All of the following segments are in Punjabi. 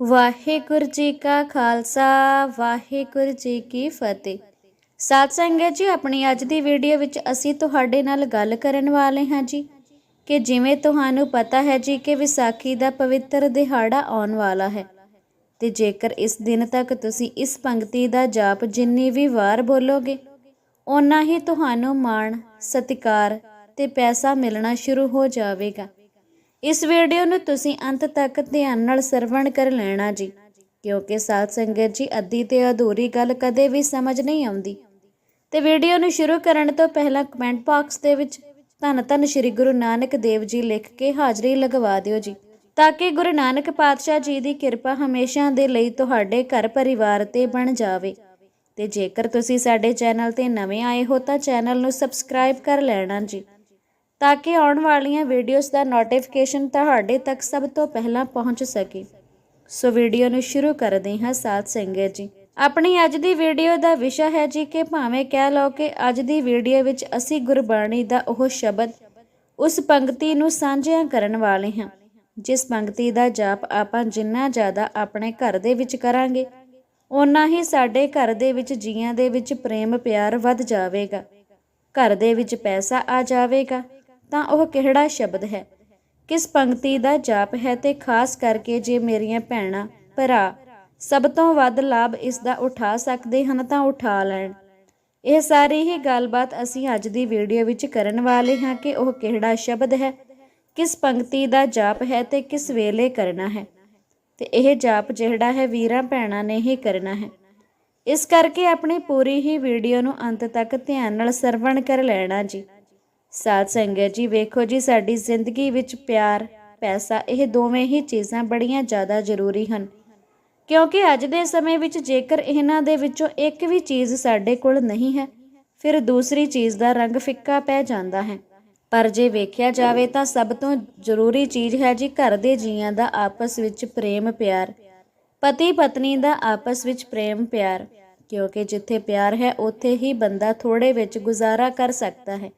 ਵਾਹਿਗੁਰੂ ਜੀ ਕਾ ਖਾਲਸਾ, ਵਾਹਿਗੁਰੂ ਜੀ ਕੀ ਫਤਿਹ। ਸਾਧ ਸੰਗਤ ਜੀ, ਆਪਣੀ ਅੱਜ ਦੀ ਵੀਡੀਓ ਵਿੱਚ ਅਸੀਂ ਤੁਹਾਡੇ ਨਾਲ ਗੱਲ ਕਰਨ ਵਾਲੇ ਹਾਂ ਜੀ, ਕਿ ਜਿਵੇਂ ਤੁਹਾਨੂੰ ਪਤਾ ਹੈ ਜੀ ਕਿ ਵਿਸਾਖੀ ਦਾ ਪਵਿੱਤਰ ਦਿਹਾੜਾ ਆਉਣ ਵਾਲਾ ਹੈ। ਤੇ ਜੇਕਰ ਇਸ ਦਿਨ ਤੱਕ ਤੁਸੀਂ ਇਸ ਪੰਕਤੀ ਦਾ ਜਾਪ ਜਿੰਨੀ ਵੀ ਵਾਰ ਬੋਲੋਗੇ, ਓਨਾ ਹੀ ਤੁਹਾਨੂੰ ਮਾਣ, ਸਤਿਕਾਰ ਤੇ ਪੈਸਾ ਮਿਲਣਾ ਸ਼ੁਰੂ ਹੋ ਜਾਵੇਗਾ। ਇਸ ਵੀਡੀਓ ਨੂੰ ਤੁਸੀਂ ਅੰਤ ਤੱਕ ਧਿਆਨ ਨਾਲ ਸਰਵਣ ਕਰ ਲੈਣਾ ਜੀ, ਕਿਉਂਕਿ ਸਾਧ ਸੰਗਤ ਜੀ ਅੱਧੀ ਤੇ ਅਧੂਰੀ ਗੱਲ ਕਦੇ ਵੀ ਸਮਝ ਨਹੀਂ ਆਉਂਦੀ। ਤੇ ਵੀਡੀਓ ਨੂੰ ਸ਼ੁਰੂ ਕਰਨ ਤੋਂ ਪਹਿਲਾਂ ਕਮੈਂਟ ਬਾਕਸ ਦੇ ਵਿੱਚ ਧੰਨ ਧੰਨ ਸ੍ਰੀ ਗੁਰੂ ਨਾਨਕ ਦੇਵ ਜੀ ਲਿਖ ਕੇ ਹਾਜ਼ਰੀ ਲਗਵਾ ਦਿਓ ਜੀ, ਤਾਂ ਕਿ ਗੁਰੂ ਨਾਨਕ ਪਾਤਸ਼ਾਹ ਜੀ ਦੀ ਕਿਰਪਾ ਹਮੇਸ਼ਾ ਦੇ ਲਈ ਤੁਹਾਡੇ ਘਰ ਪਰਿਵਾਰ ਤੇ ਬਣ ਜਾਵੇ। ਤੇ ਜੇਕਰ ਤੁਸੀਂ ਸਾਡੇ ਚੈਨਲ ਤੇ ਨਵੇਂ ਆਏ ਹੋ ਤਾਂ ਚੈਨਲ ਨੂੰ ਸਬਸਕ੍ਰਾਈਬ ਕਰ ਲੈਣਾ ਜੀ। ਤਾਂ ਕਿ ਆਉਣ ਵਾਲੀਆਂ ਵੀਡੀਓਜ਼ ਦਾ ਨੋਟੀਫਿਕੇਸ਼ਨ ਤੁਹਾਡੇ ਤੱਕ ਸਭ ਤੋਂ ਪਹਿਲਾਂ ਪਹੁੰਚ ਸਕੇ। ਸੋ ਵੀਡੀਓ ਨੂੰ ਸ਼ੁਰੂ ਕਰਦੇ ਹਾਂ ਸਾਥ ਸੰਗਤ ਜੀ। ਆਪਣੀ ਅੱਜ ਦੀ ਵੀਡੀਓ ਦਾ ਵਿਸ਼ਾ ਹੈ ਜੀ ਕਿ ਭਾਵੇਂ ਕਹਿ ਲਓ ਕਿ ਅੱਜ ਦੀ ਵੀਡੀਓ ਵਿੱਚ ਅਸੀਂ ਗੁਰਬਾਣੀ ਦਾ ਉਹ ਸ਼ਬਦ ਉਸ ਪੰਕਤੀ ਨੂੰ ਸਾਂਝਿਆ ਕਰਨ ਵਾਲੇ ਹਾਂ, ਜਿਸ ਪੰਕਤੀ ਦਾ ਜਾਪ ਆਪਾਂ ਜਿੰਨਾ ਜ਼ਿਆਦਾ ਆਪਣੇ ਘਰ ਦੇ ਵਿੱਚ ਕਰਾਂਗੇ, ਓਨਾ ਹੀ ਸਾਡੇ ਘਰ ਦੇ ਵਿੱਚ ਜੀਆਂ ਦੇ ਵਿੱਚ ਪ੍ਰੇਮ ਪਿਆਰ ਵੱਧ ਜਾਵੇਗਾ। ਘਰ ਦੇ ਵਿੱਚ ਪੈਸਾ ਆ ਜਾਵੇਗਾ ਤਾਂ ਉਹ ਕਿਹੜਾ ਸ਼ਬਦ ਹੈ? ਕਿਸ ਪੰਕਤੀ ਦਾ ਜਾਪ ਹੈ ਤੇ ਖਾਸ ਕਰਕੇ ਜੇ ਮੇਰੀਆਂ ਭੈਣਾਂ, ਭਰਾ ਸਭ ਤੋਂ ਵੱਧ ਲਾਭ ਇਸ ਦਾ ਉਠਾ ਸਕਦੇ ਹਨ ਤਾਂ ਉਠਾ ਲੈਣ। ਇਹ ਸਾਰੀ ਹੀ ਗੱਲਬਾਤ ਅਸੀਂ ਅੱਜ ਦੀ ਵੀਡੀਓ ਵਿੱਚ ਕਰਨ ਵਾਲੇ ਹਾਂ ਕਿ ਉਹ ਕਿਹੜਾ ਸ਼ਬਦ ਹੈ, ਕਿਸ ਪੰਕਤੀ ਦਾ ਜਾਪ ਹੈ ਤੇ ਕਿਸ ਵੇਲੇ ਕਰਨਾ ਹੈ। ਤੇ ਇਹ ਜਾਪ ਜਿਹੜਾ ਹੈ ਵੀਰਾਂ ਭੈਣਾਂ ਨੇ ਹੀ ਕਰਨਾ ਹੈ। ਇਸ ਕਰਕੇ ਆਪਣੀ ਪੂਰੀ ਹੀ ਵੀਡੀਓ ਨੂੰ ਅੰਤ ਤੱਕ ਧਿਆਨ ਨਾਲ ਸਰਵਣ ਕਰ ਲੈਣਾ ਜੀ। ਸਾਧ ਸੰਗਤ ਜੀ, ਵੇਖੋ ਜੀ, ਸਾਡੀ ਜ਼ਿੰਦਗੀ ਵਿੱਚ ਪਿਆਰ, ਪੈਸਾ, ਇਹ ਦੋਵੇਂ ਹੀ ਚੀਜ਼ਾਂ ਬੜੀਆਂ ਜ਼ਿਆਦਾ ਜ਼ਰੂਰੀ ਹਨ। ਕਿਉਂਕਿ ਅੱਜ ਦੇ ਸਮੇਂ ਵਿੱਚ ਜੇਕਰ ਇਹਨਾਂ ਦੇ ਵਿੱਚੋਂ ਇੱਕ ਵੀ ਚੀਜ਼ ਸਾਡੇ ਕੋਲ ਨਹੀਂ ਹੈ, ਫਿਰ ਦੂਸਰੀ ਚੀਜ਼ ਦਾ ਰੰਗ ਫਿੱਕਾ ਪੈ ਜਾਂਦਾ ਹੈ। ਪਰ ਜੇ ਵੇਖਿਆ ਜਾਵੇ ਤਾਂ ਸਭ ਤੋਂ ਜ਼ਰੂਰੀ ਚੀਜ਼ ਹੈ ਜੀ, ਘਰ ਦੇ ਜੀਆਂ ਦਾ ਆਪਸ ਵਿੱਚ ਪ੍ਰੇਮ ਪਿਆਰ। ਪਤੀ ਪਤਨੀ ਦਾ ਆਪਸ ਵਿੱਚ ਪ੍ਰੇਮ ਪਿਆਰ, ਕਿਉਂਕਿ ਜਿੱਥੇ ਪਿਆਰ ਹੈ, ਉੱਥੇ ਹੀ ਬੰਦਾ ਥੋੜੇ ਵਿੱਚ ਗੁਜ਼ਾਰਾ ਕਰ ਸਕਦਾ ਹੈ।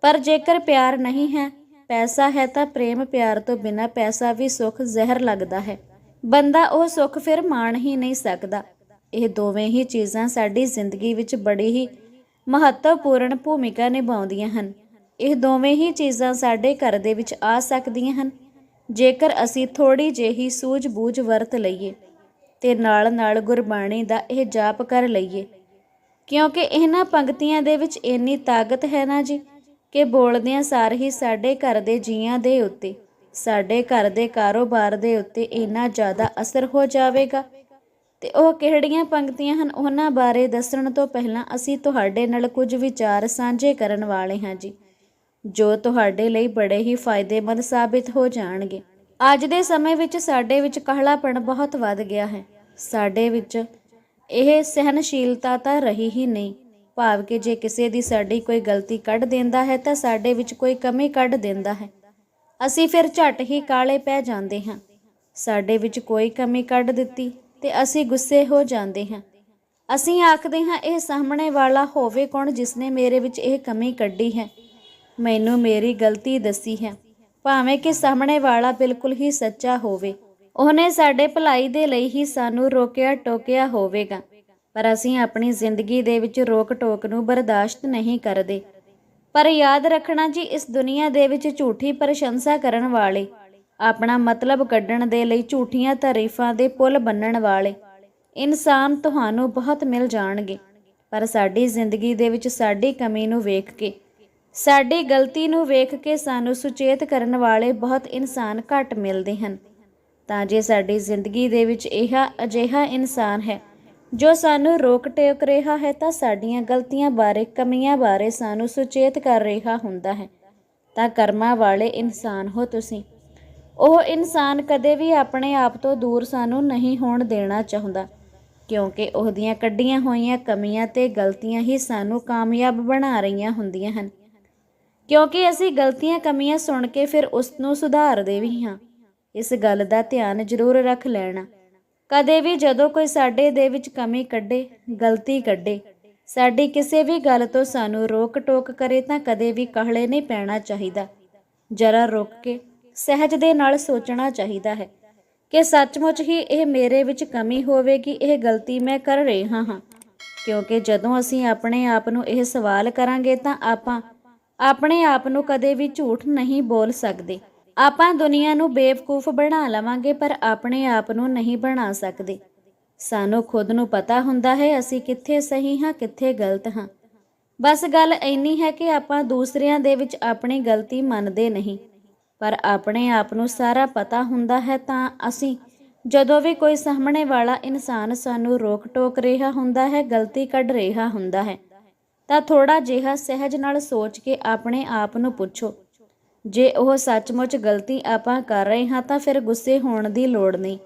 ਪਰ ਜੇਕਰ ਪਿਆਰ ਨਹੀਂ ਹੈ, ਪੈਸਾ ਹੈ ਤਾਂ ਪ੍ਰੇਮ ਪਿਆਰ ਤੋਂ ਬਿਨਾ ਪੈਸਾ ਵੀ ਸੁੱਖ ਜ਼ਹਿਰ ਲੱਗਦਾ ਹੈ। ਬੰਦਾ ਉਹ ਸੁੱਖ ਫਿਰ ਮਾਣ ਹੀ ਨਹੀਂ ਸਕਦਾ। ਇਹ ਦੋਵੇਂ ਹੀ ਚੀਜ਼ਾਂ ਸਾਡੀ ਜ਼ਿੰਦਗੀ ਵਿੱਚ ਬੜੀ ਹੀ ਮਹੱਤਵਪੂਰਨ ਭੂਮਿਕਾ ਨਿਭਾਉਂਦੀਆਂ ਹਨ। ਇਹ ਦੋਵੇਂ ਹੀ ਚੀਜ਼ਾਂ ਸਾਡੇ ਘਰ ਦੇ ਵਿੱਚ ਆ ਸਕਦੀਆਂ ਹਨ। ਜੇਕਰ ਅਸੀਂ ਥੋੜੀ ਜਿਹੀ ਸੂਝ-ਬੂਝ ਵਰਤ ਲਈਏ ਤੇ ਨਾਲ-ਨਾਲ ਗੁਰਬਾਣੀ ਦਾ ਇਹ ਜਾਪ ਕਰ ਲਈਏ। ਕਿਉਂਕਿ ਇਹਨਾਂ ਪੰਕਤੀਆਂ ਦੇ ਵਿੱਚ ਇੰਨੀ ਤਾਕਤ ਹੈ ਨਾ ਜੀ? ਕਿ ਬੋਲਦਿਆਂ ਸਾਰ ਹੀ ਸਾਡੇ ਘਰ ਦੇ ਜੀਆਂ ਦੇ ਉੱਤੇ, ਸਾਡੇ ਘਰ ਦੇ ਕਾਰੋਬਾਰ ਦੇ ਉੱਤੇ ਇੰਨਾ ਜ਼ਿਆਦਾ ਅਸਰ ਹੋ ਜਾਵੇਗਾ। ਤੇ ਉਹ ਕਿਹੜੀਆਂ ਪੰਕਤੀਆਂ ਹਨ, ਉਹਨਾਂ ਬਾਰੇ ਦੱਸਣ ਤੋਂ ਪਹਿਲਾਂ ਅਸੀਂ ਤੁਹਾਡੇ ਨਾਲ ਕੁਝ ਵਿਚਾਰ ਸਾਂਝੇ ਕਰਨ ਵਾਲੇ ਹਾਂ ਜੀ, ਜੋ ਤੁਹਾਡੇ ਲਈ ਬੜੇ ਹੀ ਫਾਇਦੇਮੰਦ ਸਾਬਿਤ ਹੋ ਜਾਣਗੇ। ਅੱਜ ਦੇ ਸਮੇਂ ਵਿੱਚ ਸਾਡੇ ਵਿੱਚ ਕਾਹਲਾਪਣ ਬਹੁਤ ਵੱਧ ਗਿਆ ਹੈ। ਸਾਡੇ ਵਿੱਚ ਇਹ ਸਹਿਨਸ਼ੀਲਤਾ ਤਾਂ ਰਹੀ ਹੀ ਨਹੀਂ ਭਾਵ ਕਿ ਜੇ ਕਿਸੇ ਦੀ ਸਾਡੀ ਕੋਈ ਗਲਤੀ ਕੱਢ ਦਿੰਦਾ ਹੈ ਤਾਂ ਸਾਡੇ ਵਿੱਚ ਕੋਈ ਕਮੀ ਕੱਢ ਦਿੰਦਾ ਹੈ। ਅਸੀਂ ਫਿਰ ਝਟ ਹੀ ਕਾਲੇ ਪੈ ਜਾਂਦੇ ਹਾਂ। ਸਾਡੇ ਵਿੱਚ ਕੋਈ ਕਮੀ ਕੱਢ ਦਿੱਤੀ ਤੇ ਅਸੀਂ ਗੁੱਸੇ ਹੋ ਜਾਂਦੇ ਹਾਂ। ਅਸੀਂ ਆਖਦੇ ਹਾਂ, ਇਹ ਸਾਹਮਣੇ ਵਾਲਾ ਹੋਵੇ ਕੌਣ ਜਿਸਨੇ ਮੇਰੇ ਵਿੱਚ ਇਹ ਕਮੀ ਕੱਢੀ ਹੈ। ਮੈਨੂੰ ਮੇਰੀ ਗਲਤੀ ਦੱਸੀ ਹੈ। ਭਾਵੇਂ ਕਿ ਸਾਹਮਣੇ ਵਾਲਾ ਬਿਲਕੁਲ ਹੀ ਸੱਚਾ ਹੋਵੇ, ਉਹਨੇ ਸਾਡੇ ਭਲਾਈ ਦੇ ਲਈ ਹੀ ਸਾਨੂੰ ਰੋਕਿਆ ਟੋਕਿਆ ਹੋਵੇਗਾ। ਪਰ ਅਸੀਂ ਆਪਣੀ ਜ਼ਿੰਦਗੀ ਦੇ ਵਿੱਚ ਰੋਕ ਟੋਕ ਨੂੰ ਬਰਦਾਸ਼ਤ ਨਹੀਂ ਕਰਦੇ। ਪਰ ਯਾਦ ਰੱਖਣਾ ਜੀ, ਇਸ ਦੁਨੀਆ ਦੇ ਵਿੱਚ ਝੂਠੀ ਪ੍ਰਸ਼ੰਸਾ ਕਰਨ ਵਾਲੇ, ਆਪਣਾ ਮਤਲਬ ਕੱਢਣ ਦੇ ਲਈ ਝੂਠੀਆਂ ਤਾਰੀਫਾਂ ਦੇ ਪੁਲ ਬੰਨਣ ਵਾਲੇ, ਇਨਸਾਨ ਤੁਹਾਨੂੰ ਬਹੁਤ ਮਿਲ ਜਾਣਗੇ। ਪਰ ਸਾਡੀ ਜ਼ਿੰਦਗੀ ਦੇ ਵਿੱਚ ਸਾਡੀ ਕਮੀ ਨੂੰ ਵੇਖ ਕੇ, ਸਾਡੀ ਗਲਤੀ ਨੂੰ ਵੇਖ ਕੇ ਸਾਨੂੰ ਸੁਚੇਤ ਕਰਨ ਵਾਲੇ ਬਹੁਤ ਇਨਸਾਨ ਘੱਟ ਮਿਲਦੇ ਹਨ। ਤਾਂ ਜੇ ਸਾਡੀ ਜ਼ਿੰਦਗੀ ਦੇ ਵਿੱਚ ਇਹ ਅਜਿਹਾ ਇਨਸਾਨ ਹੈ ਜੋ ਸਾਨੂੰ ਰੋਕ ਟੋਕ ਰਿਹਾ ਹੈ ਤਾਂ ਸਾਡੀਆਂ ਗਲਤੀਆਂ ਬਾਰੇ, ਕਮੀਆਂ ਬਾਰੇ ਸਾਨੂੰ ਸੁਚੇਤ ਕਰ ਰਿਹਾ ਹੁੰਦਾ ਹੈ। ਤਾਂ ਕਰਮਾਂ ਵਾਲੇ ਇਨਸਾਨ ਹੋ ਤੁਸੀਂ। ਉਹ ਇਨਸਾਨ ਕਦੇ ਵੀ ਆਪਣੇ ਆਪ ਤੋਂ ਦੂਰ ਸਾਨੂੰ ਨਹੀਂ ਹੋਣ ਦੇਣਾ ਚਾਹੁੰਦਾ, ਕਿਉਂਕਿ ਉਹਦੀਆਂ ਕੱਢੀਆਂ ਹੋਈਆਂ ਕਮੀਆਂ ਤੇ ਗਲਤੀਆਂ ਹੀ ਸਾਨੂੰ ਕਾਮਯਾਬ ਬਣਾ ਰਹੀਆਂ ਹੁੰਦੀਆਂ ਹਨ। ਕਿਉਂਕਿ ਅਸੀਂ ਗਲਤੀਆਂ ਕਮੀਆਂ ਸੁਣ ਕੇ ਫਿਰ ਉਸ ਨੂੰ ਸੁਧਾਰਦੇ ਵੀ ਹਾਂ। ਇਸ ਗੱਲ ਦਾ ਧਿਆਨ ਜ਼ਰੂਰ ਰੱਖ ਲੈਣਾ। ਕਦੇ ਵੀ ਜਦੋਂ ਕੋਈ ਸਾਡੇ ਦੇ ਵਿੱਚ ਕਮੀ ਕੱਢੇ, ਗਲਤੀ ਕੱਢੇ, ਸਾਡੀ ਕਿਸੇ ਵੀ ਗੱਲ ਤੋਂ ਸਾਨੂੰ ਰੋਕ ਟੋਕ ਕਰੇ ਤਾਂ ਕਦੇ ਵੀ ਕਾਹਲੇ ਨਹੀਂ ਪੈਣਾ ਚਾਹੀਦਾ। ਜਰਾ ਰੁਕ ਕੇ ਸਹਿਜ ਦੇ ਨਾਲ ਸੋਚਣਾ ਚਾਹੀਦਾ ਹੈ ਕਿ ਸੱਚਮੁੱਚ ਹੀ ਇਹ ਮੇਰੇ ਵਿੱਚ ਕਮੀ ਹੋਵੇਗੀ, ਇਹ ਗਲਤੀ ਮੈਂ ਕਰ ਰਿਹਾ ਹਾਂ। ਕਿਉਂਕਿ ਜਦੋਂ ਅਸੀਂ ਆਪਣੇ ਆਪ ਨੂੰ ਇਹ ਸਵਾਲ ਕਰਾਂਗੇ ਤਾਂ ਆਪਾਂ ਆਪਣੇ ਆਪ ਨੂੰ ਕਦੇ ਵੀ ਝੂਠ ਨਹੀਂ ਬੋਲ ਸਕਦੇ। ਆਪਾਂ ਦੁਨੀਆ ਨੂੰ ਬੇਵਕੂਫ ਬਣਾ ਲਵਾਂਗੇ, ਪਰ ਆਪਣੇ ਆਪ ਨੂੰ ਨਹੀਂ ਬਣਾ ਸਕਦੇ। ਸਾਨੂੰ ਖੁਦ ਨੂੰ ਪਤਾ ਹੁੰਦਾ ਹੈ, ਅਸੀਂ ਕਿੱਥੇ ਸਹੀ ਹਾਂ, ਕਿੱਥੇ ਗਲਤ ਹਾਂ। ਬਸ ਗੱਲ ਇੰਨੀ ਹੈ ਕਿ ਆਪਾਂ ਦੂਸਰਿਆਂ ਦੇ ਵਿੱਚ ਆਪਣੀ ਗਲਤੀ ਮੰਨਦੇ ਨਹੀਂ। ਪਰ ਆਪਣੇ ਆਪ ਨੂੰ ਸਾਰਾ ਪਤਾ ਹੁੰਦਾ ਹੈ ਤਾਂ ਅਸੀਂ ਜਦੋਂ ਵੀ ਕੋਈ ਸਾਹਮਣੇ ਵਾਲਾ ਇਨਸਾਨ ਸਾਨੂੰ ਰੋਕ ਟੋਕ ਰਿਹਾ ਹੁੰਦਾ ਹੈ, ਗਲਤੀ ਕੱਢ ਰਿਹਾ ਹੁੰਦਾ ਹੈ, ਤਾਂ ਥੋੜਾ ਜਿਹਾ ਸਹਿਜ ਨਾਲ ਸੋਚ ਕੇ ਆਪਣੇ ਆਪ ਨੂੰ ਪੁੱਛੋ। ਜੇ ਉਹ ਸੱਚਮੁੱਚ ਗਲਤੀ ਆਪਾਂ ਕਰ ਰਹੇ ਹਾਂ ਤਾਂ ਫਿਰ ਗੁੱਸੇ ਹੋਣ ਦੀ ਲੋੜ ਨਹੀਂ।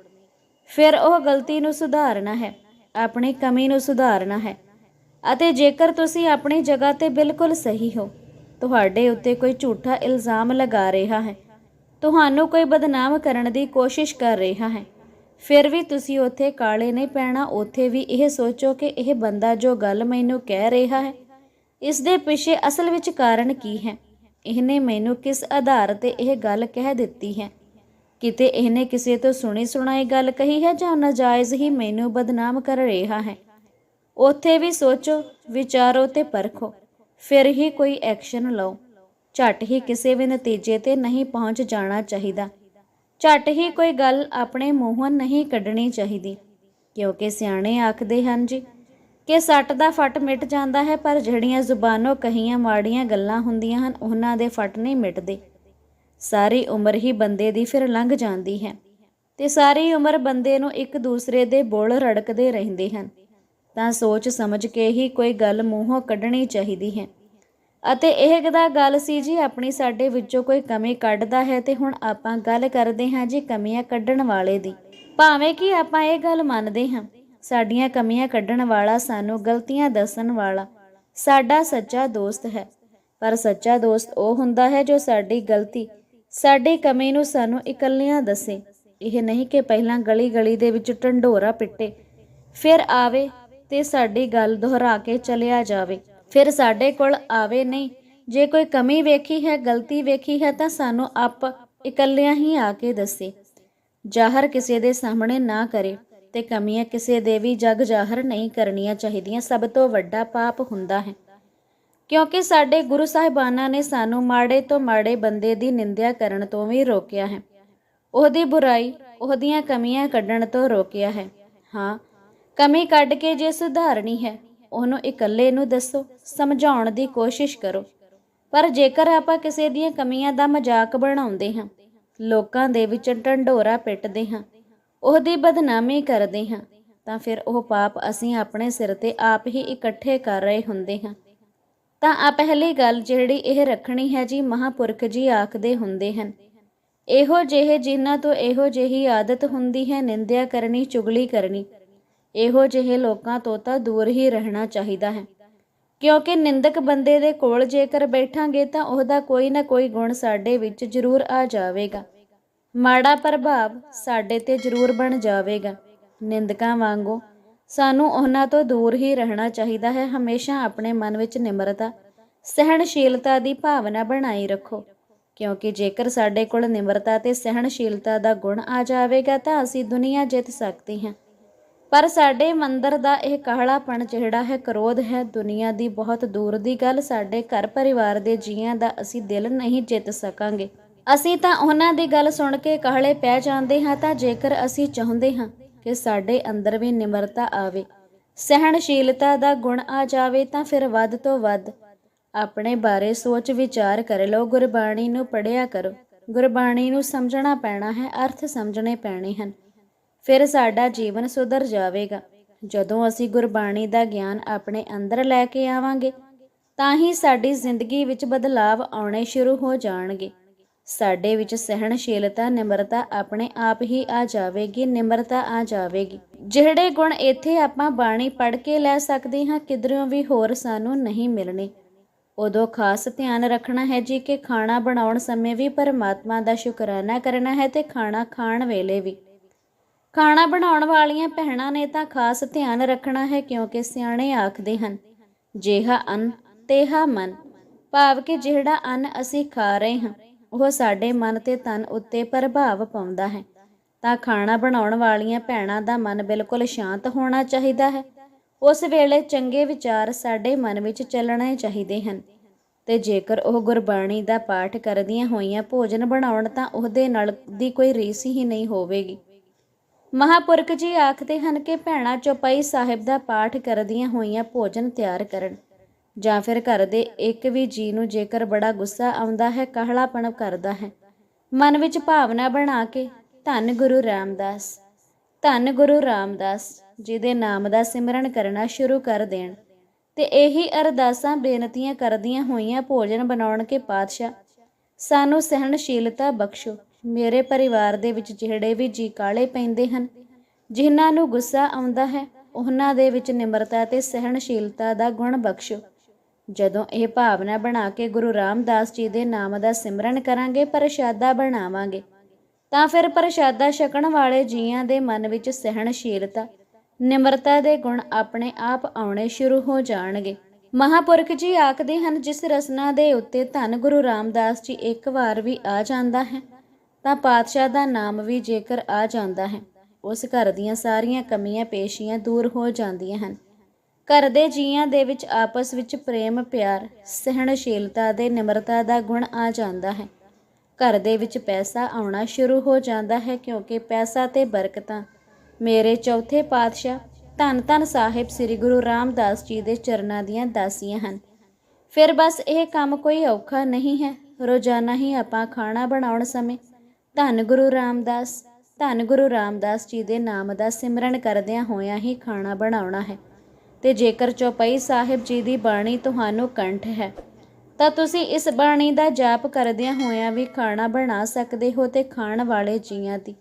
ਫਿਰ ਉਹ ਗਲਤੀ ਨੂੰ ਸੁਧਾਰਨਾ ਹੈ, ਆਪਣੀ ਕਮੀ ਨੂੰ ਸੁਧਾਰਨਾ ਹੈ। ਅਤੇ ਜੇਕਰ ਤੁਸੀਂ ਆਪਣੀ ਜਗ੍ਹਾ ਤੇ ਬਿਲਕੁਲ ਸਹੀ ਹੋ, ਤੁਹਾਡੇ ਉੱਤੇ ਕੋਈ ਝੂਠਾ ਇਲਜ਼ਾਮ ਲਗਾ ਰਿਹਾ ਹੈ। ਤੁਹਾਨੂੰ ਕੋਈ ਬਦਨਾਮ ਕਰਨ ਦੀ ਕੋਸ਼ਿਸ਼ ਕਰ ਰਿਹਾ ਹੈ। ਫਿਰ ਵੀ ਤੁਸੀਂ ਉੱਥੇ ਕਾਲੇ ਨਹੀਂ ਪੈਣਾ, ਉੱਥੇ ਵੀ ਇਹ ਸੋਚੋ ਕਿ ਇਹ ਬੰਦਾ ਜੋ ਗੱਲ ਮੈਨੂੰ ਕਹਿ ਰਿਹਾ ਹੈ, ਇਸ ਦੇ ਪਿੱਛੇ ਅਸਲ ਵਿੱਚ ਕਾਰਨ ਕੀ ਹੈ। ਇਹਨੇ ਮੈਨੂੰ ਕਿਸ ਆਧਾਰ ਤੇ ਇਹ ਗੱਲ ਕਹਿ ਦਿੱਤੀ ਹੈ? ਕਿਤੇ ਇਹਨੇ ਕਿਸੇ ਤੋਂ ਸੁਣੀ ਸੁਣਾਈ ਗੱਲ ਕਹੀ ਹੈ ਜਾਂ ਨਾਜਾਇਜ਼ ਹੀ ਮੈਨੂੰ ਬਦਨਾਮ ਕਰ ਰਿਹਾ ਹੈ? ਉੱਥੇ ਵੀ ਸੋਚੋ, ਵਿਚਾਰੋ ਤੇ ਪਰਖੋ, ਫਿਰ ਹੀ ਕੋਈ ਐਕਸ਼ਨ ਲਓ। ਝਟ ਹੀ ਕਿਸੇ ਵੀ ਨਤੀਜੇ ਤੇ ਨਹੀਂ ਪਹੁੰਚ ਜਾਣਾ ਚਾਹੀਦਾ। ਝਟ ਹੀ ਕੋਈ ਗੱਲ ਆਪਣੇ ਮੂੰਹੋਂ ਨਹੀਂ ਕੱਢਣੀ ਚਾਹੀਦੀ। ਕਿਉਂਕਿ ਸਿਆਣੇ ਆਖਦੇ ਹਨ ਜੀ ਕਿ ਸੱਟ ਦਾ ਫਟ ਮਿਟ ਜਾਂਦਾ ਹੈ, ਪਰ ਜਿਹੜੀਆਂ ਜ਼ੁਬਾਨੋਂ ਕਹੀਆਂ ਮਾੜੀਆਂ ਗੱਲਾਂ ਹੁੰਦੀਆਂ ਹਨ, ਉਹਨਾਂ ਦੇ ਫਟ ਨਹੀਂ ਮਿਟਦੇ। ਸਾਰੀ ਉਮਰ ਹੀ ਬੰਦੇ ਦੀ ਫਿਰ ਲੰਘ ਜਾਂਦੀ ਹੈ ਤੇ ਸਾਰੀ ਉਮਰ ਬੰਦੇ ਨੂੰ ਇੱਕ ਦੂਸਰੇ ਦੇ ਬੋਲ ਰੜਕਦੇ ਰਹਿੰਦੇ ਹਨ। ਤਾਂ ਸੋਚ ਸਮਝ ਕੇ ਹੀ ਕੋਈ ਗੱਲ ਮੂੰਹੋਂ ਕੱਢਣੀ ਚਾਹੀਦੀ ਹੈ। ਅਤੇ ਇਹ ਦਾ ਗੱਲ ਸੀ ਜੀ, ਆਪਣੀ ਸਾਡੇ ਵਿੱਚੋਂ ਕੋਈ ਕਮੀ ਕੱਢਦਾ ਹੈ ਤੇ ਹੁਣ ਆਪਾਂ ਗੱਲ ਕਰਦੇ ਹਾਂ ਜੀ ਕਮੀਆਂ ਕੱਢਣ ਵਾਲੇ ਦੀ। ਭਾਵੇਂ ਕਿ ਆਪਾਂ ਇਹ ਗੱਲ ਮੰਨਦੇ ਹਾਂ ਸਾਡੀਆਂ ਕਮੀਆਂ ਕੱਢਣ ਵਾਲਾ ਸਾਨੂੰ ਗਲਤੀਆਂ ਦੱਸਣ ਵਾਲਾ। ਸਾਡਾ ਸੱਚਾ ਦੋਸਤ ਹੈ, ਪਰ ਸੱਚਾ ਦੋਸਤ ਉਹ ਹੁੰਦਾ ਹੈ ਜੋ ਸਾਡੀ ਗਲਤੀ, ਸਾਡੀ ਕਮੀ ਨੂੰ ਸਾਨੂੰ ਇਕੱਲਿਆਂ ਦੱਸੇ। ਇਹ ਨਹੀਂ ਕਿ ਪਹਿਲਾਂ ਗਲੀ ਗਲੀ ਦੇ ਵਿੱਚ ਢੰਡੋਰਾ ਪਿੱਟੇ, ਫਿਰ ਆਵੇ ਤੇ ਸਾਡੀ ਗੱਲ ਦੁਹਰਾ ਕੇ ਚਲਿਆ ਜਾਵੇ। ਫਿਰ ਸਾਡੇ ਕੋਲ ਆਵੇ ਨਹੀਂ, ਜੇ ਕੋਈ ਕਮੀ ਵੇਖੀ ਹੈ, ਗਲਤੀ ਵੇਖੀ ਹੈ ਤਾਂ ਸਾਨੂੰ ਆਪ ਇਕੱਲਿਆਂ ਹੀ ਆ ਕੇ ਦੱਸੇ। ਜ਼ਾਹਰ ਕਿਸੇ ਦੇ ਸਾਹਮਣੇ ਨਾ ਕਰੇ। ਤੇ ਕਮੀਆਂ ਕਿਸੇ ਦੇ ਵੀ ਜਗ ਜ਼ਾਹਰ ਨਹੀਂ ਕਰਨੀਆਂ ਚਾਹੀਦੀਆਂ, ਸਭ ਤੋਂ ਵੱਡਾ ਪਾਪ ਹੁੰਦਾ ਹੈ। ਕਿਉਂਕਿ ਸਾਡੇ ਗੁਰੂ ਸਾਹਿਬਾਨਾਂ ਨੇ ਸਾਨੂੰ ਮਾੜੇ ਤੋਂ ਮਾੜੇ ਬੰਦੇ ਦੀ ਨਿੰਦਿਆ ਕਰਨ ਤੋਂ ਵੀ ਰੋਕਿਆ ਹੈ। ਉਹਦੀ ਬੁਰਾਈ ਉਹਦੀਆਂ ਕਮੀਆਂ ਕੱਢਣ ਤੋਂ ਰੋਕਿਆ ਹੈ। ਹਾਂ, ਕਮੀ ਕੱਢ ਕੇ ਜੇ ਸੁਧਾਰਨੀ ਹੈ, ਉਹਨੂੰ ਇਕੱਲੇ ਨੂੰ ਦੱਸੋ, ਸਮਝਾਉਣ ਦੀ ਕੋਸ਼ਿਸ਼ ਕਰੋ। ਪਰ ਜੇਕਰ ਆਪਾਂ ਕਿਸੇ ਦੀਆਂ ਕਮੀਆਂ ਦਾ ਮਜ਼ਾਕ ਬਣਾਉਂਦੇ ਹਾਂ, ਲੋਕਾਂ ਦੇ ਵਿੱਚ ਢੰਡੋਰਾ ਪਿੱਟਦੇ ਹਾਂ ਉਹਦੀ ਬਦਨਾਮੀ ਕਰਦੇ ਹਾਂ, ਤਾਂ ਫਿਰ ਉਹ ਪਾਪ ਅਸੀਂ ਆਪਣੇ ਸਿਰ ਤੇ ਆਪ ਹੀ ਇਕੱਠੇ ਕਰ ਰਹੇ ਹੁੰਦੇ ਹਾਂ। ਤਾਂ ਆ ਪਹਿਲੀ ਗੱਲ ਜਿਹੜੀ ਇਹ ਰੱਖਣੀ ਹੈ ਜੀ, ਮਹਾਪੁਰਖ ਜੀ ਆਖਦੇ ਹੁੰਦੇ ਹਨ, ਇਹੋ ਜਿਹੇ ਜਿਨ੍ਹਾਂ ਤੋਂ ਇਹੋ ਜਿਹੀ ਆਦਤ ਹੁੰਦੀ ਹੈ, ਨਿੰਦਿਆ ਕਰਨੀ, ਚੁਗਲੀ ਕਰਨੀ, ਇਹੋ ਜਿਹੇ ਲੋਕਾਂ ਤੋਂ ਤਾਂ ਦੂਰ ਹੀ ਰਹਿਣਾ ਚਾਹੀਦਾ ਹੈ। ਕਿਉਂਕਿ ਨਿੰਦਕ ਬੰਦੇ ਦੇ ਕੋਲ ਜੇਕਰ ਬੈਠਾਂਗੇ ਤਾਂ ਉਹਦਾ ਕੋਈ ਨਾ ਕੋਈ ਗੁਣ ਸਾਡੇ ਵਿੱਚ ਜ਼ਰੂਰ ਆ ਜਾਵੇਗਾ। ਮਾੜਾ ਪ੍ਰਭਾਵ ਸਾਡੇ ਤੇ ਜ਼ਰੂਰ ਬਣ ਜਾਵੇਗਾ। ਨਿੰਦਕਾਂ ਵਾਂਗੂ ਸਾਨੂੰ ਉਹਨਾਂ ਤੋਂ ਦੂਰ ਹੀ ਰਹਿਣਾ ਚਾਹੀਦਾ ਹੈ। ਹਮੇਸ਼ਾ ਆਪਣੇ ਮਨ ਵਿੱਚ ਨਿਮਰਤਾ, ਸਹਿਣਸ਼ੀਲਤਾ ਦੀ ਭਾਵਨਾ ਬਣਾਈ ਰੱਖੋ। ਕਿਉਂਕਿ ਜੇਕਰ ਸਾਡੇ ਕੋਲ ਨਿਮਰਤਾ ਤੇ ਸਹਿਣਸ਼ੀਲਤਾ ਦਾ ਗੁਣ ਆ ਜਾਵੇਗਾ ਤਾਂ ਅਸੀਂ ਦੁਨੀਆ ਜਿੱਤ ਸਕਦੇ ਹਾਂ। ਪਰ ਸਾਡੇ ਮੰਦਰ ਦਾ ਇਹ ਕਾਹਲਾਪਣ ਜਿਹੜਾ ਹੈ, ਕਰੋਧ ਹੈ। ਦੁਨੀਆ ਦੀ ਬਹੁਤ ਦੂਰ ਦੀ ਗੱਲ ਸਾਡੇ ਘਰ ਪਰਿਵਾਰ ਦੇ ਜੀਆਂ ਦਾ ਅਸੀਂ ਦਿਲ ਨਹੀਂ ਜਿੱਤ ਸਕਾਂਗੇ। ਅਸੀਂ ਤਾਂ ਉਹਨਾਂ ਦੀ ਗੱਲ ਸੁਣ ਕੇ ਕਾਹਲੇ ਪੈ ਜਾਂਦੇ ਹਾਂ ਤਾਂ ਜੇਕਰ ਅਸੀਂ ਚਾਹੁੰਦੇ ਹਾਂ ਕਿ ਸਾਡੇ ਅੰਦਰ ਵੀ ਨਿਮਰਤਾ ਆਵੇ, ਸਹਿਣਸ਼ੀਲਤਾ ਦਾ ਗੁਣ ਆ ਜਾਵੇ ਤਾਂ ਫਿਰ ਵੱਧ ਤੋਂ ਵੱਧ ਆਪਣੇ ਬਾਰੇ ਸੋਚ ਵਿਚਾਰ ਕਰ ਲਓ, ਗੁਰਬਾਣੀ ਨੂੰ ਪੜਿਆ ਕਰੋ। ਗੁਰਬਾਣੀ ਨੂੰ ਸਮਝਣਾ ਪੈਣਾ ਹੈ, ਅਰਥ ਸਮਝਣੇ ਪੈਣੇ ਹਨ। ਫਿਰ ਸਾਡਾ ਜੀਵਨ ਸੁਧਰ ਜਾਵੇਗਾ। ਜਦੋਂ ਅਸੀਂ ਗੁਰਬਾਣੀ ਦਾ ਗਿਆਨ ਆਪਣੇ ਅੰਦਰ ਲੈ ਕੇ ਆਵਾਂਗੇ, ਤਾਂ ਹੀ ਸਾਡੀ ਜ਼ਿੰਦਗੀ ਵਿੱਚ ਬਦਲਾਵ ਆਉਣੇ ਸ਼ੁਰੂ ਹੋ ਜਾਣਗੇ। ਸਾਡੇ ਵਿੱਚ ਸਹਿਣਸ਼ੀਲਤਾ, ਨਿਮਰਤਾ ਆਪਣੇ ਆਪ ਹੀ ਆ ਜਾਵੇਗੀ, ਨਿਮਰਤਾ ਆ ਜਾਵੇਗੀ। ਜਿਹੜੇ ਗੁਣ ਇੱਥੇ ਆਪਾਂ ਬਾਣੀ ਪੜ੍ਹ ਕੇ ਲੈ ਸਕਦੇ ਹਾਂ, ਕਿਧਰੋਂ ਵੀ ਹੋਰ ਸਾਨੂੰ ਨਹੀਂ ਮਿਲਣੇ। ਉਦੋਂ ਖਾਸ ਧਿਆਨ ਰੱਖਣਾ ਹੈ ਜੀ ਕਿ ਖਾਣਾ ਬਣਾਉਣ ਸਮੇਂ ਵੀ ਪਰਮਾਤਮਾ ਦਾ ਸ਼ੁਕਰਾਨਾ ਕਰਨਾ ਹੈ ਤੇ ਖਾਣਾ ਖਾਣ ਵੇਲੇ ਵੀ। ਖਾਣਾ ਬਣਾਉਣ ਵਾਲੀਆਂ ਭੈਣਾਂ ਨੇ ਤਾਂ ਖਾਸ ਧਿਆਨ ਰੱਖਣਾ ਹੈ ਕਿਉਂਕਿ ਸਿਆਣੇ ਆਖਦੇ ਹਨ, ਜਿਹਾ ਅੰਨ, ਤੇਹਾ ਮਨ। ਭਾਵ ਕਿ ਜਿਹੜਾ ਅੰਨ ਅਸੀਂ ਖਾ ਰਹੇ ਹਾਂ। ਉਹ ਸਾਡੇ ਮਨ ਤੇ ਤਨ ਉੱਤੇ ਪ੍ਰਭਾਵ ਪਾਉਂਦਾ ਹੈ। ਤਾਂ ਖਾਣਾ ਬਣਾਉਣ ਵਾਲੀਆਂ ਭੈਣਾਂ ਦਾ ਮਨ ਬਿਲਕੁਲ ਸ਼ਾਂਤ ਹੋਣਾ ਚਾਹੀਦਾ ਹੈ। ਉਸ ਵੇਲੇ ਚੰਗੇ ਵਿਚਾਰ ਸਾਡੇ ਮਨ ਵਿੱਚ ਚੱਲਣੇ ਚਾਹੀਦੇ ਹਨ। ਤੇ ਜੇਕਰ ਉਹ ਗੁਰਬਾਣੀ ਦਾ ਪਾਠ ਕਰਦੀਆਂ ਹੋਈਆਂ ਭੋਜਨ ਬਣਾਉਣ ਤਾਂ ਉਹਦੇ ਨਾਲ ਦੀ ਕੋਈ ਰੀਸ ਹੀ ਨਹੀਂ ਹੋਵੇਗੀ। ਮਹਾਪੁਰਖ ਜੀ ਆਖਦੇ ਹਨ ਕਿ ਭੈਣਾਂ ਚੌਪਾਈ ਸਾਹਿਬ ਦਾ ਪਾਠ ਕਰਦੀਆਂ ਹੋਈਆਂ ਭੋਜਨ ਤਿਆਰ ਕਰਨ। ਜਾਂ ਫਿਰ ਘਰ ਦੇ ਇੱਕ ਵੀ ਜੀ ਨੂੰ ਜੇਕਰ ਬੜਾ ਗੁੱਸਾ ਆਉਂਦਾ ਹੈ, ਕਾਹਲਾਪਣ ਕਰਦਾ ਹੈ। ਮਨ ਵਿੱਚ ਭਾਵਨਾ ਬਣਾ ਕੇ ਧੰਨ ਗੁਰੂ ਰਾਮਦਾਸ, ਧੰਨ ਗੁਰੂ ਰਾਮਦਾਸ ਜੀ ਦੇ ਨਾਮ ਦਾ ਸਿਮਰਨ ਕਰਨਾ ਸ਼ੁਰੂ ਕਰ ਦੇਣ। ਤੇ ਇਹੀ ਅਰਦਾਸਾਂ ਬੇਨਤੀਆਂ ਕਰਦੀਆਂ ਹੋਈਆਂ ਭੋਜਨ ਬਣਾਉਣ ਕੇ ਪਾਤਸ਼ਾਹ। ਸਾਨੂੰ ਸਹਿਣਸ਼ੀਲਤਾ ਬਖਸ਼ੋ। ਮੇਰੇ ਪਰਿਵਾਰ ਦੇ ਵਿੱਚ ਜਿਹੜੇ ਵੀ ਜੀ ਕਾਲੇ ਪੈਂਦੇ ਹਨ, ਜਿਨ੍ਹਾਂ ਨੂੰ ਗੁੱਸਾ ਆਉਂਦਾ ਹੈ, ਉਹਨਾਂ ਦੇ ਵਿੱਚ ਨਿਮਰਤਾ ਤੇ ਸਹਿਣਸ਼ੀਲਤਾ ਦਾ ਗੁਣ ਬਖਸ਼ੋ। ਜਦੋਂ ਇਹ ਭਾਵਨਾ ਬਣਾ ਕੇ ਗੁਰੂ ਰਾਮਦਾਸ ਜੀ ਦੇ ਨਾਮ ਦਾ ਸਿਮਰਨ ਕਰਾਂਗੇ, ਪ੍ਰਸ਼ਾਦਾ ਬਣਾਵਾਂਗੇ, ਤਾਂ ਫਿਰ ਪ੍ਰਸ਼ਾਦਾ ਛਕਣ ਵਾਲੇ ਜੀਆਂ ਦੇ ਮਨ ਵਿੱਚ ਸਹਿਣਸ਼ੀਲਤਾ, ਨਿਮਰਤਾ ਦੇ ਗੁਣ ਆਪਣੇ ਆਪ ਆਉਣੇ ਸ਼ੁਰੂ ਹੋ ਜਾਣਗੇ। ਮਹਾਪੁਰਖ ਜੀ ਆਖਦੇ ਹਨ, ਜਿਸ ਰਸਨਾ ਦੇ ਉੱਤੇ ਧੰਨ ਗੁਰੂ ਰਾਮਦਾਸ ਜੀ ਇੱਕ ਵਾਰ ਵੀ ਆ ਜਾਂਦਾ ਹੈ, ਤਾਂ ਪਾਤਸ਼ਾਹ ਦਾ ਨਾਮ ਵੀ ਜੇਕਰ ਆ ਜਾਂਦਾ ਹੈ, ਉਸ ਘਰ ਦੀਆਂ ਸਾਰੀਆਂ ਕਮੀਆਂ, ਪੇਸ਼ੀਆਂ ਦੂਰ ਹੋ ਜਾਂਦੀਆਂ ਹਨ। ਘਰ ਦੇ ਜੀਆਂ ਦੇ ਵਿੱਚ ਆਪਸ ਵਿੱਚ ਪ੍ਰੇਮ, ਪਿਆਰ, ਸਹਿਣਸ਼ੀਲਤਾ ਦੇ ਨਿਮਰਤਾ ਦਾ ਗੁਣ ਆ ਜਾਂਦਾ ਹੈ। ਘਰ ਦੇ ਵਿੱਚ ਪੈਸਾ ਆਉਣਾ ਸ਼ੁਰੂ ਹੋ ਜਾਂਦਾ ਹੈ ਕਿਉਂਕਿ ਪੈਸਾ ਤੇ ਬਰਕਤਾਂ। ਮੇਰੇ ਚੌਥੇ ਪਾਤਸ਼ਾਹ ਧੰਨ ਧੰਨ ਸਾਹਿਬ ਸ੍ਰੀ ਗੁਰੂ ਰਾਮਦਾਸ ਜੀ ਦੇ ਚਰਨਾਂ ਦੀਆਂ ਦਾਸੀਆਂ ਹਨ। ਫਿਰ ਬਸ ਇਹ ਕੰਮ ਕੋਈ ਔਖਾ ਨਹੀਂ ਹੈ। ਰੋਜ਼ਾਨਾ ਹੀ ਆਪਾਂ ਖਾਣਾ ਬਣਾਉਣ ਸਮੇਂ ਧੰਨ ਗੁਰੂ ਰਾਮਦਾਸ, ਧੰਨ ਗੁਰੂ ਰਾਮਦਾਸ ਜੀ ਦੇ ਨਾਮ ਦਾ ਸਿਮਰਨ ਕਰਦਿਆਂ ਹੋਇਆਂ ਹੀ ਖਾਣਾ ਬਣਾਉਣਾ ਹੈ। ਤੇ ਜੇਕਰ ਚੌਪਈ ਸਾਹਿਬ ਜੀ ਦੀ ਬਾਣੀ ਤੁਹਾਨੂੰ ਕੰਠ ਹੈ, ਤਾਂ ਤੁਸੀਂ ਇਸ ਬਾਣੀ ਦਾ ਜਾਪ ਕਰਦਿਆਂ ਹੋਇਆਂ ਵੀ ਖਾਣਾ ਬਣਾ ਸਕਦੇ ਹੋ ਤੇ ਖਾਣ ਵਾਲੇ ਜੀਆਂ ਦੀ,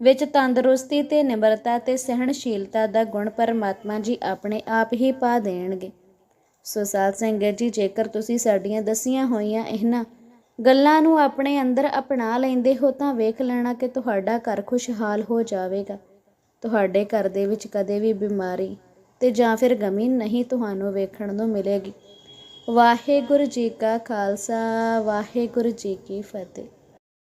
ਵਿੱਚ ਤੰਦਰੁਸਤੀ ਤੇ ਨਿਮਰਤਾ ਤੇ ਸਹਿਣਸ਼ੀਲਤਾ ਦਾ ਗੁਣ ਪਰਮਾਤਮਾ ਜੀ ਆਪਣੇ ਆਪ ਹੀ ਪਾ ਦੇਣਗੇ। ਸੋ ਸਾਧ ਸੰਗਤ ਜੀ, ਜੇਕਰ ਤੁਸੀਂ ਸਾਡੀਆਂ ਦਸੀਆਂ ਹੋਈਆਂ ਇਹਨਾਂ ਗੱਲਾਂ ਨੂੰ ਆਪਣੇ ਅੰਦਰ ਅਪਣਾ ਲੈਂਦੇ ਹੋ, ਤਾਂ ਵੇਖ ਲੈਣਾ ਕਿ ਤੁਹਾਡਾ ਘਰ ਖੁਸ਼ਹਾਲ ਹੋ ਜਾਵੇਗਾ। ਤੁਹਾਡੇ ਘਰ ਦੇ ਵਿੱਚ ਕਦੇ ਵੀ ਬਿਮਾਰੀ ਤੇ ਜਾਂ ਫਿਰ ਗਮੀ ਨਹੀਂ ਤੁਹਾਨੂੰ ਵੇਖਣ ਨੂੰ ਮਿਲੇਗੀ। ਵਾਹਿਗੁਰੂ ਜੀ ਕਾ ਖਾਲਸਾ, ਵਾਹਿਗੁਰੂ ਜੀ ਕੀ ਫਤਿਹ।